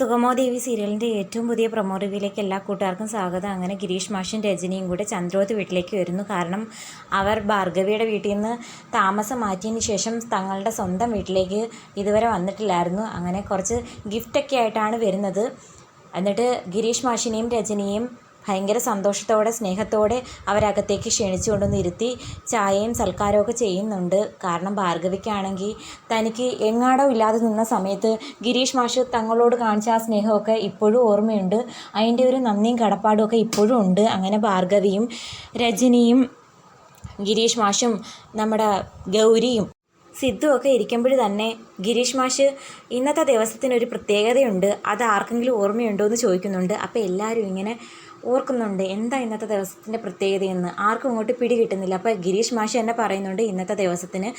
സുഗമോ ദേവി സീരിയലിന്റെ ഏറ്റവും പുതിയ പ്രൊമോ റിവ്യൂയിലേക്ക് എല്ലാ കൂട്ടുകാർക്കും സ്വാഗതം. അങ്ങനെ ഗിരീഷ് മാഷും രജനിയും കൂടെ ചന്ദ്രോത്ത് വീട്ടിലേക്ക് വരുന്നു. കാരണം അവർ ഭാർഗവിയുടെ വീട്ടിൽ നിന്ന് താമസം മാറ്റിയതിന് ശേഷം തങ്ങളുടെ സ്വന്തം വീട്ടിലേക്ക് ഇതുവരെ വന്നിട്ടില്ലായിരുന്നു. അങ്ങനെ കുറച്ച് ഗിഫ്റ്റൊക്കെ ആയിട്ടാണ് വരുന്നത്. എന്നിട്ട് ഗിരീഷ് മാഷിനെയും രജനിയെയും ഭയങ്കര സന്തോഷത്തോടെ സ്നേഹത്തോടെ അവരകത്തേക്ക് ക്ഷണിച്ചു കൊണ്ടുവന്ന് ഇരുത്തി ചായയും സൽക്കാരവും ഒക്കെ ചെയ്യുന്നുണ്ട്. കാരണം ഭാർഗവിക്കാണെങ്കിൽ തനിക്ക് എങ്ങാടോ ഇല്ലാതെ നിന്ന സമയത്ത് ഗിരീഷ് മാഷ് തങ്ങളോട് കാണിച്ച ആ സ്നേഹമൊക്കെ ഇപ്പോഴും ഓർമ്മയുണ്ട്. അതിന്റെ ഒരു നന്ദിയും കടപ്പാടും ഒക്കെ ഇപ്പോഴും ഉണ്ട്. അങ്ങനെ ഭാർഗവിയും രജനിയും ഗിരീഷ് മാഷും നമ്മുടെ ഗൗരിയും സിദ്ധുവൊക്കെ ഇരിക്കുമ്പോൾ തന്നെ ഗിരീഷ് മാഷ് ഇന്നത്തെ ദിവസത്തിനൊരു പ്രത്യേകതയുണ്ട്. അത് ആർക്കെങ്കിലും ഓർമ്മയുണ്ടോ എന്ന് ചോദിക്കുന്നുണ്ട്. അപ്പോൾ എല്ലാവരും ഇങ്ങനെ ഓർക്കുന്നുണ്ട്. എന്താ ഇന്നത്തെ ദിവസത്തിന്റെ പ്രത്യേകതയെന്ന്? ആർക്കും ഇങ്ങോട്ട് പിടി കിട്ടുന്നില്ല അപ്പോൾ ഗിരീഷ് മാഷ് തന്നെ പറയുന്നുണ്ട് ഇന്നത്തെ ദിവസത്തിന്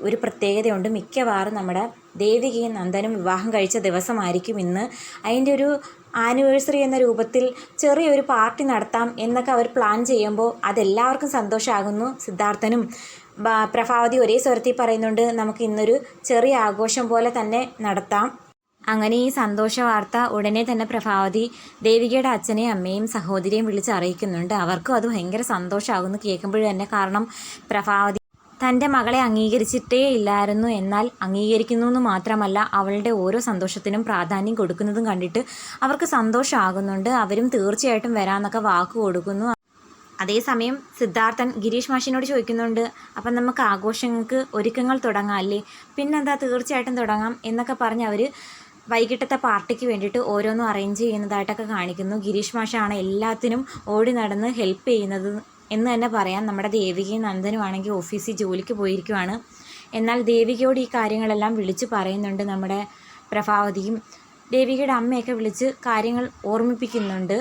ഒരു പ്രത്യേകതയുണ്ട്. മിക്കവാറും നമ്മുടെ ദേവികയും നന്ദനും വിവാഹം കഴിച്ച ദിവസമായിരിക്കും ഇന്ന്. അതിന്റെ ഒരു ആനിവേഴ്സറി എന്ന രൂപത്തിൽ ചെറിയൊരു പാർട്ടി നടത്താം എന്നൊക്കെ അവർ പ്ലാൻ ചെയ്യുമ്പോൾ അതെല്ലാവർക്കും സന്തോഷമാകുന്നു സിദ്ധാർത്ഥനും പ്രഭാവതി ഒരേ സ്വരത്തിൽ പറയുന്നുണ്ട് നമുക്ക് ഇന്നൊരു ചെറിയ ആഘോഷം പോലെ തന്നെ നടത്താം. അങ്ങനെ ഈ സന്തോഷ വാർത്ത ഉടനെ തന്നെ പ്രഭാവതി ദേവികയുടെ അച്ഛനെയും അമ്മയും സഹോദരിയും വിളിച്ച് അറിയിക്കുന്നുണ്ട്. അവർക്കും അത് ഭയങ്കര സന്തോഷമാകുന്നു കേൾക്കുമ്പോൾ തന്നെ കാരണം പ്രഭാവതി തന്റെ മകളെ അംഗീകരിച്ചിട്ടേ ഇല്ലായിരുന്നു. എന്നാൽ അംഗീകരിക്കുന്നു എന്ന് മാത്രമല്ല അവളുടെ ഓരോ സന്തോഷത്തിനും പ്രാധാന്യം കൊടുക്കുന്നതും കണ്ടിട്ട് അവർക്ക് സന്തോഷമാകുന്നുണ്ട്. അവരും തീർച്ചയായിട്ടും വരാമെന്നൊക്കെ വാക്ക് കൊടുക്കുന്നു. അതേസമയം സിദ്ധാർത്ഥൻ ഗിരീഷ് മാഷിനോട് ചോദിക്കുന്നുണ്ട് അപ്പം നമുക്ക് ആഘോഷങ്ങൾക്ക് ഒരുക്കങ്ങൾ തുടങ്ങാം അല്ലേ? പിന്നെന്താ തീർച്ചയായിട്ടും തുടങ്ങാം എന്നൊക്കെ പറഞ്ഞ് അവർ വൈകിട്ടത്തെ പാർട്ടിക്ക് വേണ്ടിയിട്ട് ഓരോന്നും അറേഞ്ച് ചെയ്യുന്നതായിട്ടൊക്കെ കാണിക്കുന്നു. ഗിരീഷ് മാഷാണ് എല്ലാത്തിനും ഓടി നടന്ന് ഹെൽപ്പ് ചെയ്യുന്നത് എന്ന് തന്നെ പറയാം. നമ്മുടെ ദേവികയും നന്ദനും ആണെങ്കിൽ ഓഫീസിൽ ജോലിക്ക് പോയിരിക്കുവാണ്. എന്നാൽ ദേവികയോട് ഈ കാര്യങ്ങളെല്ലാം വിളിച്ച് പറയുന്നുണ്ട് നമ്മുടെ പ്രഭാവതിയും. ദേവികയുടെ അമ്മയൊക്കെ വിളിച്ച് കാര്യങ്ങൾ ഓർമ്മിപ്പിക്കുന്നുണ്ട്.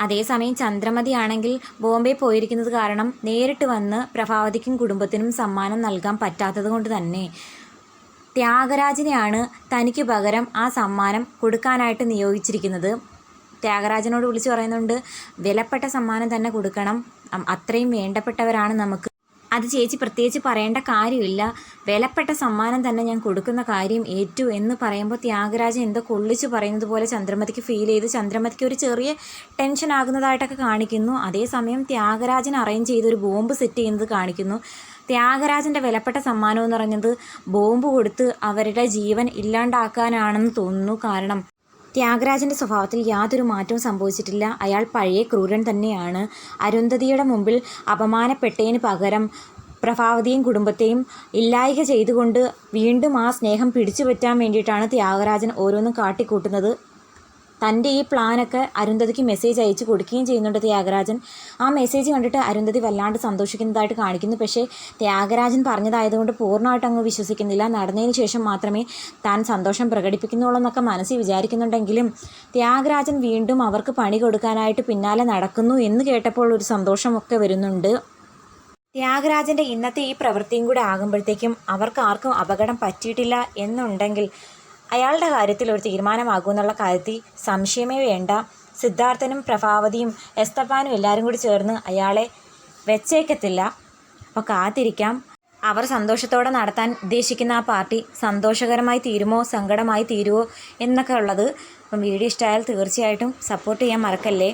അതേസമയം ചന്ദ്രമതി ആണെങ്കിൽ ബോംബെ പോയിരിക്കുന്നത് കാരണം നേരിട്ട് വന്ന് പ്രഭാവതിക്കും കുടുംബത്തിനും സമ്മാനം നൽകാൻ പറ്റാത്തത് കൊണ്ട് തന്നെ. ത്യാഗരാജനെയാണ് തനിക്ക് പകരം ആ സമ്മാനം കൊടുക്കാനായിട്ട് നിയോഗിച്ചിരിക്കുന്നത്. ത്യാഗരാജനോട് വിളിച്ചു പറയുന്നുണ്ട് വിലപ്പെട്ട സമ്മാനം തന്നെ കൊടുക്കണം. അത്രയും വേണ്ടപ്പെട്ടവരാണ് നമുക്ക്. അത് ചേച്ചി പ്രത്യേകിച്ച് പറയേണ്ട കാര്യമില്ല. വിലപ്പെട്ട സമ്മാനം തന്നെ ഞാൻ കൊടുക്കുന്ന കാര്യം ഏറ്റു എന്ന് പറയുമ്പോൾ ത്യാഗരാജൻ എന്തോ കൊള്ളിച്ച് പറയുന്നത് പോലെ ചന്ദ്രമതിക്ക് ഫീൽ ചെയ്ത് ചന്ദ്രമതിക്ക് ഒരു ചെറിയ ടെൻഷൻ ആകുന്നതായിട്ടൊക്കെ കാണിക്കുന്നു. അതേസമയം ത്യാഗരാജൻ അറേഞ്ച് ചെയ്ത് ഒരു ബോംബ് സെറ്റ് ചെയ്യുന്നത് കാണിക്കുന്നു. ത്യാഗരാജന്റെ വിലപ്പെട്ട സമ്മാനം എന്ന് പറഞ്ഞത് ബോംബ് കൊടുത്ത് അവരുടെ ജീവൻ ഇല്ലാണ്ടാക്കാനാണെന്ന് തോന്നുന്നു. കാരണം ത്യാഗരാജന്റെ സ്വഭാവത്തിൽ യാതൊരു മാറ്റവും സംഭവിച്ചിട്ടില്ല. അയാൾ പഴയ ക്രൂരൻ തന്നെയാണ്. അരുന്ധതിയുടെ മുമ്പിൽ അപമാനപ്പെട്ടതിന് പകരം പ്രഭാവതിയും കുടുംബത്തെയും ഇല്ലായ്ക ചെയ്തുകൊണ്ട് വീണ്ടും ആ സ്നേഹം പിടിച്ചു പറ്റാൻ വേണ്ടിയിട്ടാണ് ത്യാഗരാജൻ ഓരോന്നും കാട്ടിക്കൂട്ടുന്നത്. തന്റെ ഈ പ്ലാനൊക്കെ അരുന്ധതിക്ക് മെസ്സേജ് അയച്ചു കൊടുക്കുകയും ചെയ്യുന്നുണ്ട് ത്യാഗരാജൻ. ആ മെസ്സേജ് കണ്ടിട്ട് അരുന്ധതി വല്ലാണ്ട് സന്തോഷിക്കുന്നതായിട്ട് കാണിക്കുന്നു. പക്ഷേ ത്യാഗരാജൻ പറഞ്ഞതായതുകൊണ്ട് പൂർണമായിട്ട് അങ്ങ് വിശ്വസിക്കുന്നില്ല. നടന്നതിന് ശേഷം മാത്രമേ താൻ സന്തോഷം പ്രകടിപ്പിക്കുന്നുള്ളൂ എന്നൊക്കെ മനസ്സിൽ വിചാരിക്കുന്നുണ്ടെങ്കിലും ത്യാഗരാജൻ വീണ്ടും അവർക്ക് പണി കൊടുക്കാനായിട്ട് പിന്നാലെ നടക്കുന്നു എന്ന് കേട്ടപ്പോൾ ഒരു സന്തോഷമൊക്കെ വരുന്നുണ്ട്. ത്യാഗരാജന്റെ ഇന്നത്തെ ഈ പ്രവൃത്തിയും കൂടെ ആകുമ്പോഴത്തേക്കും അവർക്ക് ആർക്കും അപകടം പറ്റിയിട്ടില്ല എന്നുണ്ടെങ്കിൽ അയാളുടെ കാര്യത്തിൽ ഒരു തീരുമാനമാകുമെന്നുള്ള കാര്യത്തിൽ സംശയമേ വേണ്ട. സിദ്ധാർത്ഥനും പ്രഭാവതിയും എസ്തപ്പാനും എല്ലാവരും കൂടി ചേർന്ന് അയാളെ വെച്ചേക്കത്തില്ല. അപ്പോൾ കാത്തിരിക്കാം. അവർ സന്തോഷത്തോടെ നടത്താൻ ഉദ്ദേശിക്കുന്ന ആ പാർട്ടി സന്തോഷകരമായി തീരുമോ സങ്കടമായി തീരുമോ എന്നൊക്കെ ഉള്ളത് അപ്പം വീഡിയോ ഇഷ്ടമായാൽ തീർച്ചയായിട്ടും സപ്പോർട്ട് ചെയ്യാൻ മറക്കല്ലേ?